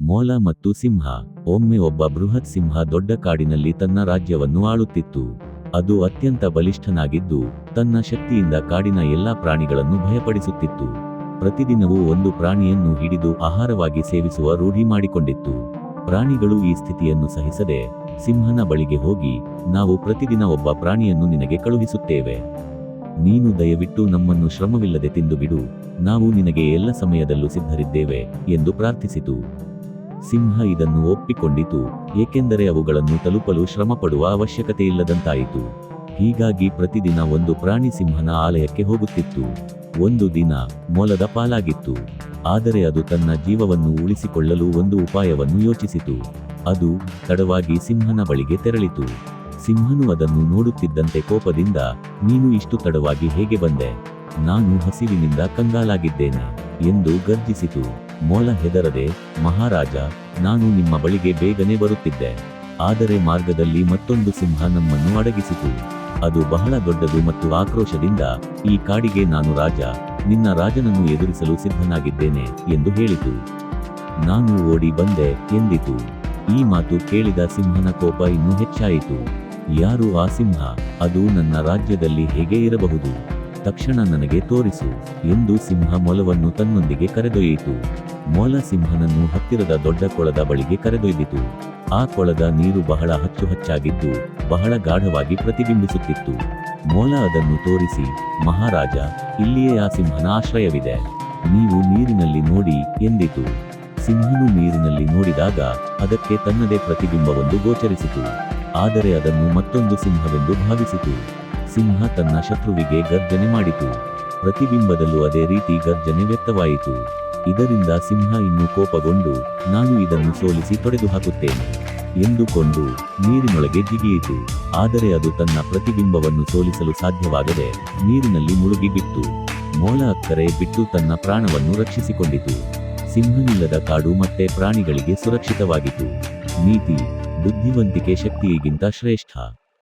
ಮೊಲ ಮತ್ತು ಸಿಂಹ, ಒಮ್ಮೆ ಒಬ್ಬ ಬೃಹತ್ ಸಿಂಹ ದೊಡ್ಡ ಕಾಡಿನಲ್ಲಿ ತನ್ನ ರಾಜ್ಯವನ್ನು ಆಳುತ್ತಿತ್ತು. ಅದು ಅತ್ಯಂತ ಬಲಿಷ್ಠನಾಗಿದ್ದು, ತನ್ನ ಶಕ್ತಿಯಿಂದ ಕಾಡಿನ ಎಲ್ಲಾ ಪ್ರಾಣಿಗಳನ್ನು ಭಯಪಡಿಸುತ್ತಿತ್ತು. ಪ್ರತಿದಿನವೂ ಒಂದು ಪ್ರಾಣಿಯನ್ನು ಹಿಡಿದು ಆಹಾರವಾಗಿ ಸೇವಿಸುವ ರೂಢಿ ಮಾಡಿಕೊಂಡಿತ್ತು. ಪ್ರಾಣಿಗಳು ಈ ಸ್ಥಿತಿಯನ್ನು ಸಹಿಸದೆ, ಸಿಂಹನ ಬಳಿಗೆ ಹೋಗಿ, ನಾವು ಪ್ರತಿದಿನ ಒಬ್ಬ ಪ್ರಾಣಿಯನ್ನು ನಿನಗೆ ಕಳುಹಿಸುತ್ತೇವೆ. ನೀನು ದಯವಿಟ್ಟು ನಮ್ಮನ್ನು ಶ್ರಮವಿಲ್ಲದೆ ತಿಂದು ಬಿಡು ನಾವು ನಿನಗೆ ಎಲ್ಲ ಸಮಯದಲ್ಲೂ ಸಿದ್ಧರಿದ್ದೇವೆ, ಎಂದು ಪ್ರಾರ್ಥಿಸಿತು. ಸಿಂಹ ಇದನ್ನು ಒಪ್ಪಿಕೊಂಡಿತು, ಏಕೆಂದರೆ ಅವುಗಳನ್ನು ತಲುಪಲು ಶ್ರಮಪಡುವ ಅವಶ್ಯಕತೆಯಿಲ್ಲದಂತಾಯಿತು. ಹೀಗಾಗಿ ಪ್ರತಿದಿನ ಒಂದು ಪ್ರಾಣಿ ಸಿಂಹನ ಆಲಯಕ್ಕೆ ಹೋಗುತ್ತಿತ್ತು. ಒಂದು ದಿನ ಮೊಲದ ಪಾಲಾಗಿತ್ತು. ಆದರೆ ಅದು ತನ್ನ ಜೀವವನ್ನು ಉಳಿಸಿಕೊಳ್ಳಲು ಒಂದು ಉಪಾಯವನ್ನು ಯೋಚಿಸಿತು. ಅದು ತಡವಾಗಿ ಸಿಂಹನ ಬಳಿಗೆ ತೆರಳಿತು. ಸಿಂಹನು ಅದನ್ನು ನೋಡುತ್ತಿದ್ದಂತೆ ಕೋಪದಿಂದ, ನೀನು ಇಷ್ಟು ತಡವಾಗಿ ಹೇಗೆ ಬಂದೆ? ನಾನು ಹಸಿವಿನಿಂದ ಕಂಗಾಲಾಗಿದ್ದೇನೆ ಎಂದು ಗರ್ಜಿಸಿತು. ಮೊಲ ಹೆದರದೆ, ಮಹಾರಾಜ ನಾನು ನಿಮ್ಮ ಬಳಿಗೆ ಬೇಗನೆ ಬರುತ್ತಿದ್ದೆ. ಆದರೆ ಮಾರ್ಗದಲ್ಲಿ ಮತ್ತೊಂದು ಸಿಂಹ ನಮ್ಮನ್ನು ಅಡಗಿಸಿತು. ಅದು ಬಹಳ ದೊಡ್ಡದು ಮತ್ತು ಆಕ್ರೋಶದಿಂದ, ಈ ಕಾಡಿಗೆ ನಾನು ರಾಜ, ನಿನ್ನ ರಾಜನನ್ನು ಎದುರಿಸಲು ಸಿದ್ಧನಾಗಿದ್ದೇನೆ ಎಂದು ಹೇಳಿತು. ನಾನು ಓಡಿ ಬಂದೆ ಎಂದಿತು. ಈ ಮಾತು ಕೇಳಿದ ಸಿಂಹನ ಕೋಪ ಇನ್ನೂ ಹೆಚ್ಚಾಯಿತು. ಯಾರು ಆ ಸಿಂಹ? ಅದು ನನ್ನ ರಾಜ್ಯದಲ್ಲಿ ಹೇಗೆ ಇರಬಹುದು? ತಕ್ಷಣ ನನಗೆ ತೋರಿಸು ಎಂದು ಸಿಂಹ ಮೊಲವನ್ನು ತನ್ನೊಂದಿಗೆ ಕರೆದೊಯ್ಯಿತು. ಮೊಲ ಸಿಂಹನನ್ನು ಹತ್ತಿರದ ದೊಡ್ಡ ಕೊಳದ ಬಳಿಗೆ ಕರೆದೊಯ್ದಿತು. ಆ ಕೊಳದ ನೀರು ಬಹಳ ಹಚ್ಚು ಹಚ್ಚಾಗಿದ್ದು, ಬಹಳ ಗಾಢವಾಗಿ ಪ್ರತಿಬಿಂಬಿಸುತ್ತಿತ್ತು. ಮೊಲ ಅದನ್ನು ತೋರಿಸಿ, ಮಹಾರಾಜ, ಇಲ್ಲಿಯೇ ಆ ಸಿಂಹನ ಆಶ್ರಯವಿದೆ. ನೀವು ನೀರಿನಲ್ಲಿ ನೋಡಿ, ಎಂದಿತು. ಸಿಂಹನು ನೀರಿನಲ್ಲಿ ನೋಡಿದಾಗ, ಅದಕ್ಕೆ ತನ್ನದೇ ಪ್ರತಿಬಿಂಬವೊಂದು ಗೋಚರಿಸಿತು. ಆದರೆ ಅದನ್ನು ಮತ್ತೊಂದು ಸಿಂಹವೆಂದು ಭಾವಿಸಿತು. ಸಿಂಹ ತನ್ನ ಶತ್ರುವಿಗೆ ಗರ್ಜನೆ ಮಾಡಿತು. ಪ್ರತಿಬಿಂಬದಲ್ಲೂ ಅದೇ ರೀತಿ ಗರ್ಜನೆ ವ್ಯಕ್ತವಾಯಿತು. ಇದರಿಂದ ಸಿಂಹ ಇನ್ನೂ ಕೋಪಗೊಂಡು, ನಾನು ಇದನ್ನು ಸೋಲಿಸಿ ತೊಡೆದು ಹಾಕುತ್ತೇನೆ ಎಂದುಕೊಂಡು ನೀರಿನೊಳಗೆ ಜಿಗಿಯಿತು. ಆದರೆ ಅದು ತನ್ನ ಪ್ರತಿಬಿಂಬವನ್ನು ಸೋಲಿಸಲು ಸಾಧ್ಯವಾಗದೆ ನೀರಿನಲ್ಲಿ ಮುಳುಗಿ ಬಿತ್ತು ಅಕ್ಕರೆ ಬಿಟ್ಟು ತನ್ನ ಪ್ರಾಣವನ್ನು ರಕ್ಷಿಸಿಕೊಂಡಿತು. ಸಿಂಹನಿಲ್ಲದ ಕಾಡು ಮತ್ತೆ ಪ್ರಾಣಿಗಳಿಗೆ ಸುರಕ್ಷಿತವಾಗಿತ್ತು. ನೀತಿ, ಬುದ್ಧಿವಂತಿಕೆ ಶಕ್ತಿಗಿಂತ ಶ್ರೇಷ್ಠ.